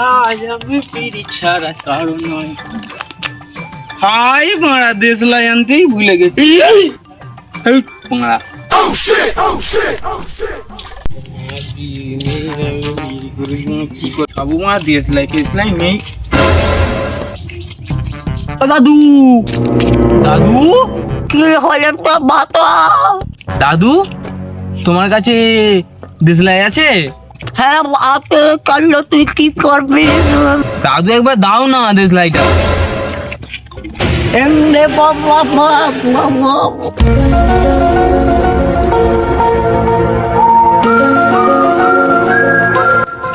আজ আমি পিড়ি ছাড়া কারও নয়। হাই মারা আনতেই ভুলে গেছি। মারা বাবু মা দেশলাই ফেসলাই নেই। দাদু! দাদু? কি তো দাদু তোমার কাছে দেশলাই আছে? হ্যাঁ বাপে তুই কি করবি? দাদু একবার দাও না এমনি বাবা বাবা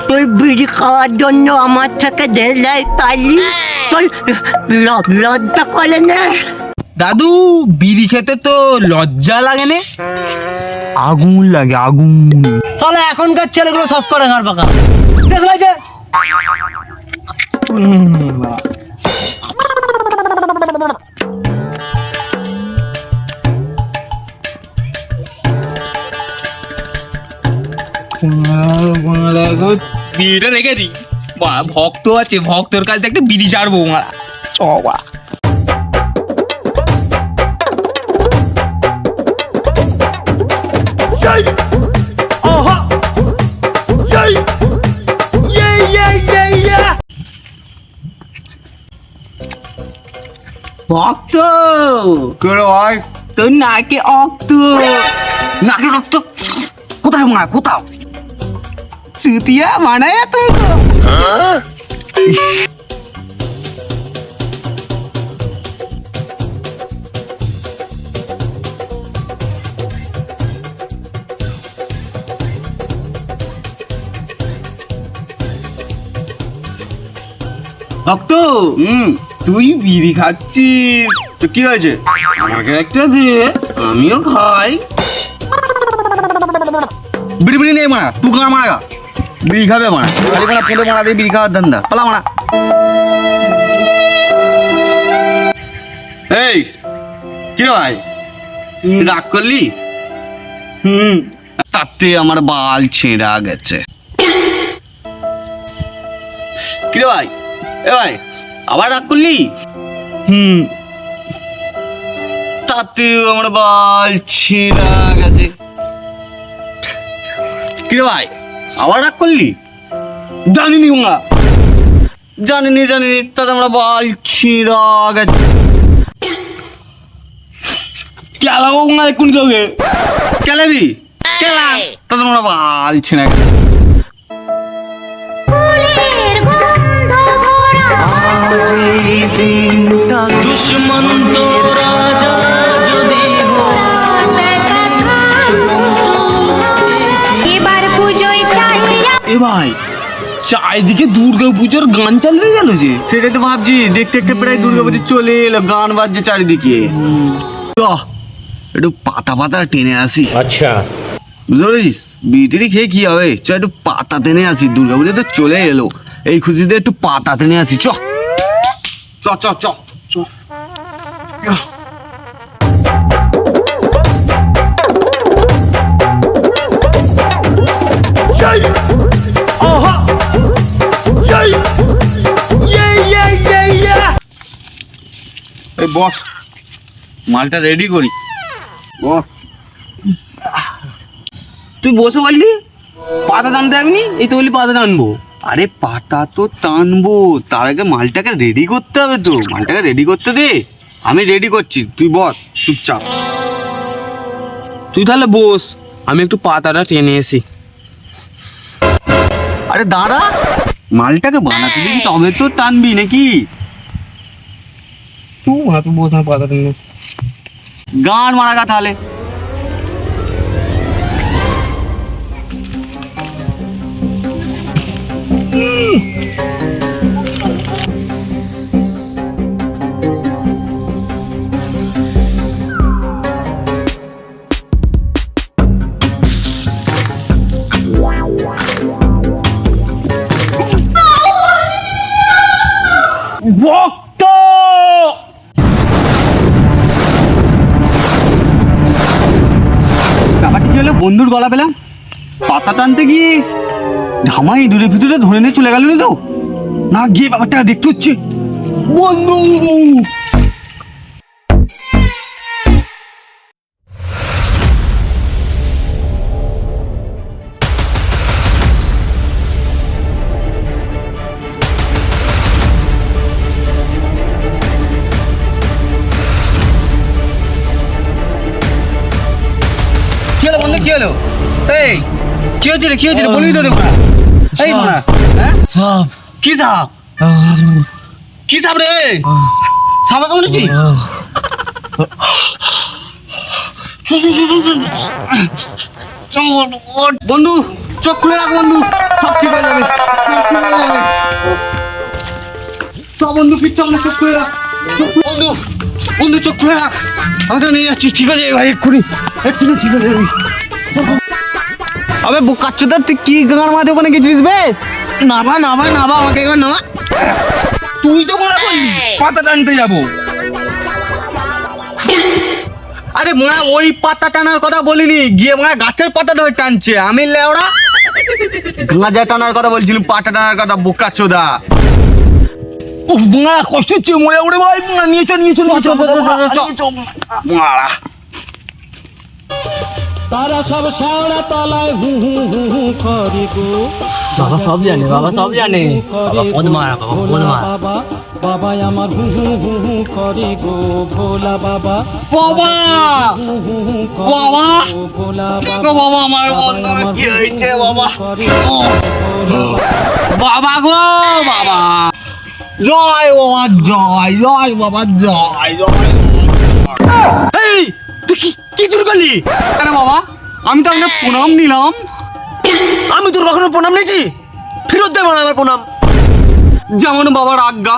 তুই বিড়ি খাওয়ার জন্য আমার থেকে দেলাই পালি তোর লজ্জা করে না? দাদু বিড়ি খেতে তো লজ্জা লাগে নে। আগুন লাগে আগুন। তাহলে এখনকার ছেলেগুলো সব করে ঘর পাকা। বিড়িটা রেখে দিই। বা ভক্ত আছে ভক্তর কাছ থেকে একটা বিড়ি ছাড়বো মারা। সবা ভক্ত করে ভাই? তোর নাকে অক্ত। নাকি রক্ত? কোথায় মা কোথাও? চুতিয়া মানায় তুমি তো। ভক্ত হুম। তুই বিড়ি খাচ্ছিস। তো কি হয়েছে? আমাকে একটা দে আমিও খাই। বিড়ি বিড়ি নেই মারা তুই কার মারা বিড়ি খাবে মারা খালি মারা ফেলে মারা দিয়ে বিড়ি খাওয়ার ধান্দা। পালা মারা। এই কি ভাই? রাগ করলি? হুম। তাতে আমার বাল ছেঁড়া গেছে। কি ভাই? এ ভাই আবার রাগ করলি? হুম। তাতেও আমার বাল ছেঁড়া গেছে। কি রে ভাই আবার রাগ করলি? জানিনি মা জানিনি জানিনি তাতে আমরা বাল ছিঁড়া গেছে। চালাবো না কোন তোকে কেলাবি? কেলা তাতে আমরা বাল ছিঁড়া গেছে। চারিদিকে দুর্গা পুজোর গান চালিয়ে গেল যে। সেটাই তো ভাবছি দেখতে দেখতে প্রায় দুর্গা পুজো চলে এলো গান বাজছে চারিদিকে। চহ একটু পাতা পাতা টেনে আসি। আচ্ছা। বুঝতে পেরেছিস? বিটিরি খেয়ে কি হবে? চ একটু পাতা টেনে আসি। দুর্গা পুজো তো চলে এলো। এই খুশিতে একটু পাতা টেনে আসি চ। চ চ চ চ এই বস মালটা রেডি করি। বস। তুই বসে বললি? পাতা টানতে যাবি এই তো বললি পাতা টানবো। আরে পাতা তো টানবো। তার আগে মালটাকে রেডি করতে হবে তো। মালটাকে রেডি করতে দে। আমি রেডি করছি। তুই বস চুপচাপ। তুই তাহলে বস আমি একটু পাতাটা টেনে এসি। আরে দাঁড়া। মালটাকে বানাতে দিবি তবে তো টানবি নাকি? তুই হাত বস না পাতা টেনে এসি। গান মারা গা তাহলে। ভক্ত! ব্যাপারটা কি হলো? বন্ধুর গলা পেলাম? পাতা টানতে গিয়ে? ধামাই দূরে ভিতরে ধরে নিয়ে চলে গেল না তো? না, গিয়ে ব্যাপারটা দেখতে হচ্ছে। বন্ধু! কি হলো বন্ধু? কি হলো? এই কি হচ্ছে রে? কি হচ্ছে রে? বলবি তো এই মোরা। হ্যাঁ? সব কি সাপ? কি সাপ রে? সাপ কামড়েছি বন্ধু চোখ খুলে রাখ বন্ধু। সব ঠিক হয়ে যাবে? সব ঠিক হয়ে যাবে সব বন্ধু চোখ খুলে রাখ। বন্ধু বন্ধু চোখ খুলে রাখ। আমি তো নিয়ে যাচ্ছি। ঠিক আছে ভাই এক্ষুনি। এক্ষুনি ঠিক যাবে। আবে বোকাচ্চোদা তুই কি গাঁর মাঝে ওখানে গেছিলিস বে নাবা নাবা নাবা আমাকে এবার নামা তুই তো মনে করলি পাতা টানতে যাব আরে মোড়া ওই পাতা টানার কথা বলিনি গিয়ে মোড়া গাছের পাতা ধরে টানছে আমি লেওড়া গাঁজা টানার কথা বলছিলাম পাতা টানার কথা বোকাচ্চোদা ও মারা কষ্ট হচ্ছে মরে উড়ে ভাই নিয়েছো মারা নিয়ে চল নিয়ে চল নিয়ে চল নিয়ে চল মারা বাবা সব জানে বাবা সব জানে। বাবা পদ মারা বাবা পদ মারা। বাবা আমার হু হু হু হু করে গো ভোলা বাবা। বাবা! হু হু হু বাবা! গো ভোলা গো বাবা আমার বন্ধুর কি হয়েছে বাবা? বাবা গো বাবা! জয় বাবা জয় জয় বাবা জয় জয়। এই! তুই কি কি দূর করলি আরে বাবা আমি তো আপনার প্রণাম নিলাম। আমি তোর কখনো প্রণাম নিয়েছি? ফেরত দেবো না আমার প্রণাম। যেমন বাবার আজ্ঞা।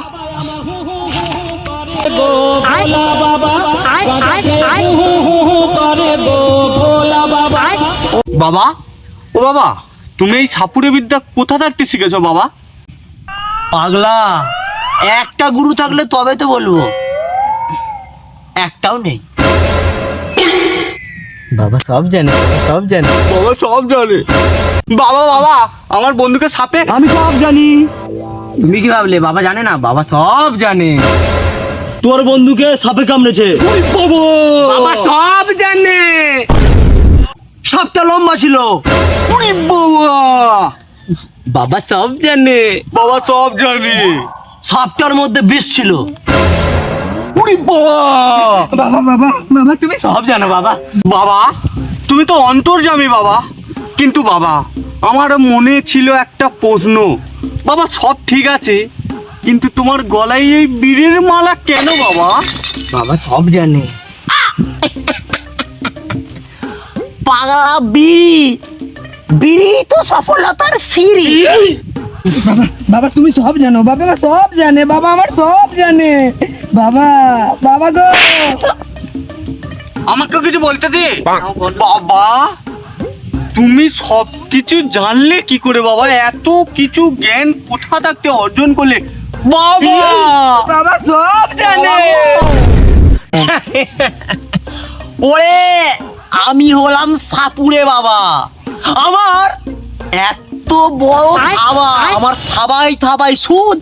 বাবা ও বাবা তুমি এই সাপুরে বিদ্যা কোথা থাকতে শিখেছো বাবা? পাগলা একটা গুরু থাকলে তবে তো বলব। একটাও নেই। বাবা সব জানে সব জানে। বাবা সব জানে। বাবা বাবা আমার বন্ধুকে সাপে? আমি সব জানি। তুমি কি ভাবলে? বাবা জানে না? বাবা সব জানে। তোর বন্ধুকে সাপে কামড়েছে। বাবা! সব জানে। সাপটা লম্বা ছিল। বাবা সব জানে। বাবা সব জানে। সাপটার মধ্যে বিষ ছিল। উনি বাবা? বাবা বাবা তুমি সব জানো বাবা। বাবা তুমি তো অন্তর্জামী বাবা। কিন্তু বাবা আমার মনে ছিল একটা প্রশ্ন। বাবা সব ঠিক আছে কিন্তু তোমার গলায় এই বীরের মালা কেন বাবা? বাবা সব জানে। পাগলা বিড়ি বিড়ি তো সফলতার সিঁড়ি। বাবা বাবা তুমি সব জানো বাবা সব জানে বাবা আমার সব জানে। বাবা বাবা গো। আমাকেও কিছু বলতে দে। বাবা তুমি সব কিছু জানলে কি করে বাবা? এত কিছু জ্ঞান কোথা থাকতে অর্জন করলে? বাবা! বাবা সব জানে। ওরে আমি হলাম সাপুরে বাবা। আমার এত বড় থাবা আমার থাবাই থাবাই সুদ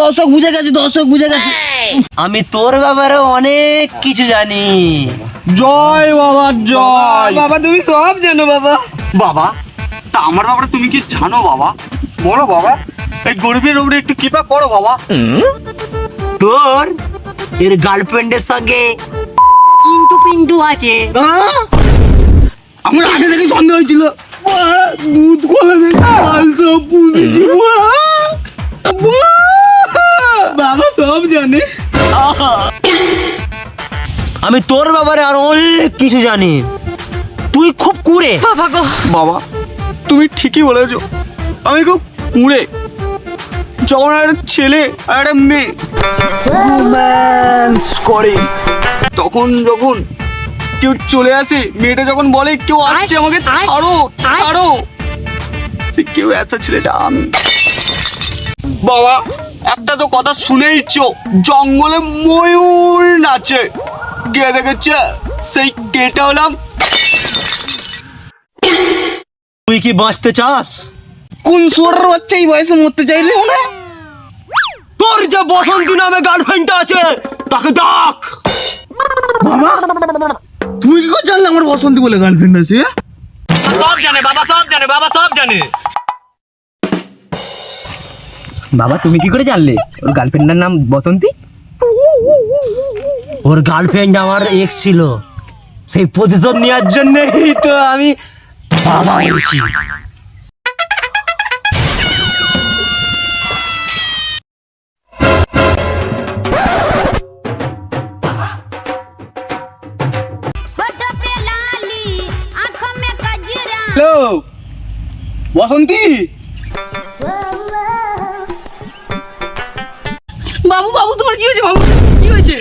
দর্শক বুঝে গেছে দর্শক বুঝে গেছে। আমি তোর ব্যাপারে অনেক কিছু জানি। জয় বাবা জয়। বাবা তুমি সব জানো বাবা। বাবা তা আমার ব্যাপারে তুমি কি জানো বাবা? বলো বাবা। এই গরিবের উপরে একটু কৃপা করো বাবা। তোর এর গার্লফ্রেন্ডের সঙ্গে কিন্তু পিন্টু আছে। আমার আগে থেকে সন্দেহ হয়েছিল। দুধ কলা সব বুঝেছি বাবা সব জানে আমি তোর ব্যাপারে আর অনেক কিছু জানি। তুই খুব কুড়ে। বাবা তুমি ঠিকই বলেছ। আমি খুব কুঁড়ে। যখন একটা ছেলে আর একটা মেয়ে। রোম্যান্স করে। তখন যখন কেউ চলে আসে মেয়েটা যখন বলে কেউ আসছে আমাকে ছাড়ো ছাড়ো। সে কেউ আসা ছেলেটা আমি। বাবা একটা তো কথা শুনেইছ জঙ্গলে ময়ূর নাচে। গিয়ে দেখেছে সেই কেটা হলাম। তুই কি বাঁচতে চাস? কোন সোরের বাচ্চা এই বয়সে মরতে চাইলে মনে তোর যে বসন্তী নামে গার্লফ্রেন্ড আছে তাকে ডাক। বাবা তুমি কি করে জানলে আমার বসন্তী বলে গার্লফ্রেন্ড আছে হ্যাঁ? সব জানে বাবা সব জানে বাবা সব জানে। বাবা তুমি কি করে জানলে? ওর গার্লফ্রেন্ডের নাম বসন্তী? ওর গার্লফ্রেন্ড আমার এক্স ছিল। সেই প্রতিশোধ নেওয়ার জন্যই তো আমি বাবা হয়েছি। বসন্তী? বাবু। বাবু তোমার কি হয়েছে? বাবু কি হয়েছে?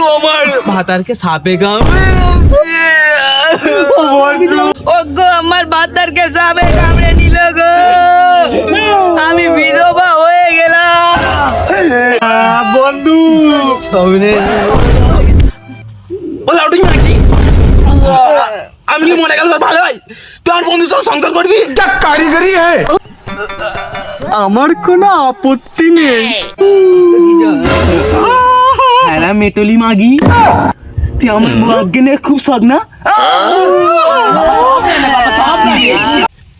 তোমার ভাতারকে সাপে গাবে। ও গো আমার বাতারকে সাবে কামড়ে নিল গো। আমি বিধবা হয়ে গেলাম। বন্ধু। ও লাউডিং নাকি আমি কি মরে গেল তোর ভালো হয় তোমার বন্ধুর সঙ্গে সংসার করবি? আমার কোনো আপত্তি নেই হ্যাঁ মেটলি মাগি তুই আমার ভাগ্যে নিয়ে খুব শখ না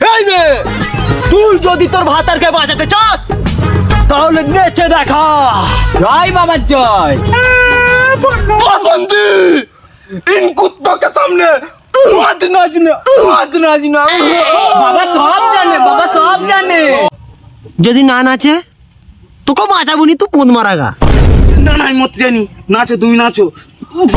এই নে তুই যদি তোর ভাতারকে বাঁচাতে চাস তাহলে নেচে দেখা জয় বাবার জয় बसंती इन कुत्तों के सामने মত নাচ না মত বাবা সব জানে বাবা সব জানে। যদি না নাচে তোকে বাঁচাবো নি তুই পোঁদ মারা গা। না না আমি মরতে জানি নাচো তুমি নাচো। উফ।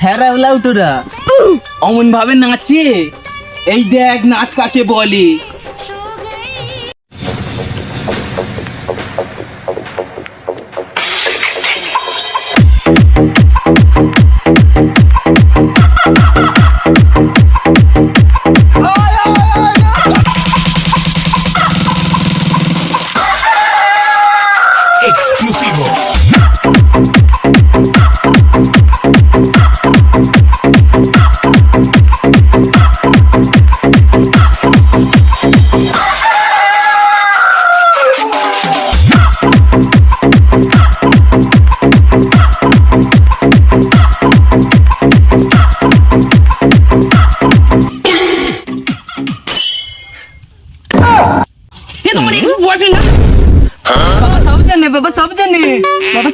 হ্যাঁ রে ওলাও তোরা অমন ভাবে নাচে? এই দেখ নাচ কাকে বলে?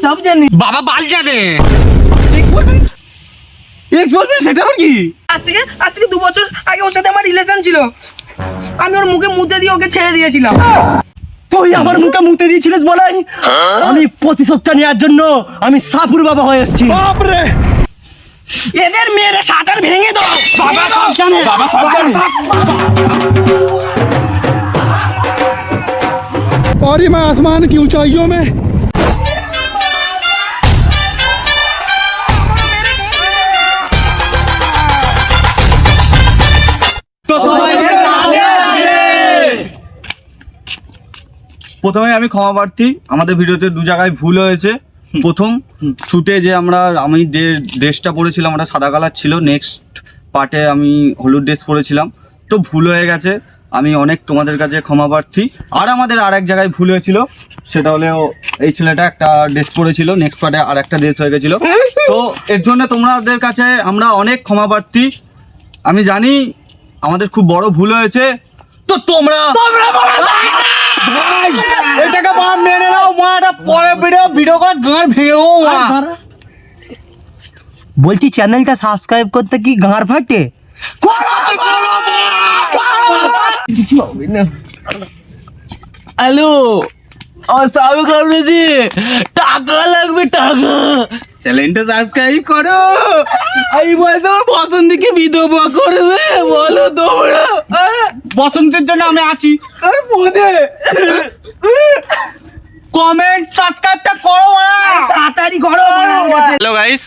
সব জানি বাবা বাল জানে এক্স বলবেন সেটা আবার কি আজ থেকে আজ থেকে দু বছর আগে ওর সাথে আমার রিলেশন ছিল আমি ওর মুখে মুদ্রে দিয়ে ওকে ছেড়ে দিয়েছিলাম তুই আমার মুখে মুতে দিয়েছিলিস বলাই আমি প্রতিশোধটা নেওয়ার জন্য আমি সাপুর বাবা হয়ে এসেছি এদের মেয়েরা শাটার ভেঙে দাও বাবা সব জানে বাবা সব জানে और ही मैं आसमान की ऊंचाइयों में প্রথমে আমি ক্ষমা প্রার্থী। আমাদের ভিডিওতে দু জায়গায় ভুল হয়েছে। প্রথম শুটে যে আমরা আমি ড্রেসটা পরেছিলাম ওটা সাদা কালার ছিল। নেক্সট পার্টে আমি হলুদ ড্রেস পরেছিলাম। তো ভুল হয়ে গেছে। আমি অনেক তোমাদের কাছে ক্ষমা প্রার্থী। আর আমাদের আর এক জায়গায় ভুল হয়েছিল। সেটা হলো এই ছেলেটা একটা ড্রেস পরেছিল। নেক্সট পার্টে আর একটা ড্রেস হয়ে গেছিল। তো এর জন্য তোমাদের কাছে আমরা অনেক ক্ষমা প্রার্থী। আমি জানি আমাদের খুব বড় ভুল হয়েছে। তো তোমরা? ভাই, এটাকে মা মেনে নাও মা এটা পরে ভিডিও ভিডিও করে গাঁর ভেঙেও মা। বলছি চ্যানেলটা সাবস্ক্রাইব করতে কি গাঁর ফাটে? হ্যালো আমার সাবে করেছি। টাকা লাগবে টাকা। চ্যানেলটা সাবস্ক্রাইব করো। এই বয়সে আমার বসন্তীকে বিধবা করবে বলো তোমরা। বসন্তের জন্য আমি আছি। আর বোধে কমেন্ট সাবস্ক্রাইবটা করো তাড়াতাড়ি করো হ্যালো গাইস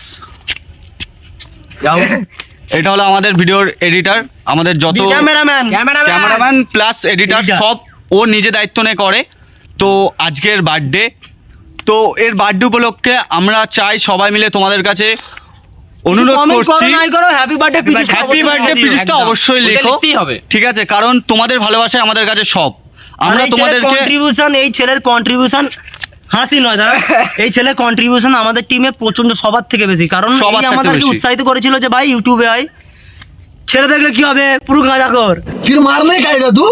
এটা হলো আমাদের ভিডিওর এডিটর আমাদের যত ক্যামেরাম্যান ক্যামেরাম্যান প্লাস এডিটর সব ও নিজে দায়িত্ব নিয়ে করে। তো আজকের বার্থডে তো এর বার্থডে উপলক্ষে আমরা চাই সবাই মিলে তোমাদের কাছে অনুরোধ করছি। হ্যাপি বার্থডে হ্যাপি বার্থডে পিটিশটা অবশ্যই লেখো। হবে। ঠিক আছে কারণ তোমাদের ভালোবাসায় আমাদের কাছে সব। আমরা তোমাদের কন্ট্রিবিউশন এই ছেলের কন্ট্রিবিউশন হাসি নয় দাদা এই ছেলের কন্ট্রিবিউশন আমাদের টিমে প্রচণ্ড সবার থেকে বেশি। কারণ সবাই আমাদেরকে উৎসাহিত করেছিল যে ভাই ইউটিউবে আয়। ছেলে দেখলে কি হবে? পুরো গাঁজাখর ফির মারনে কায়গা তু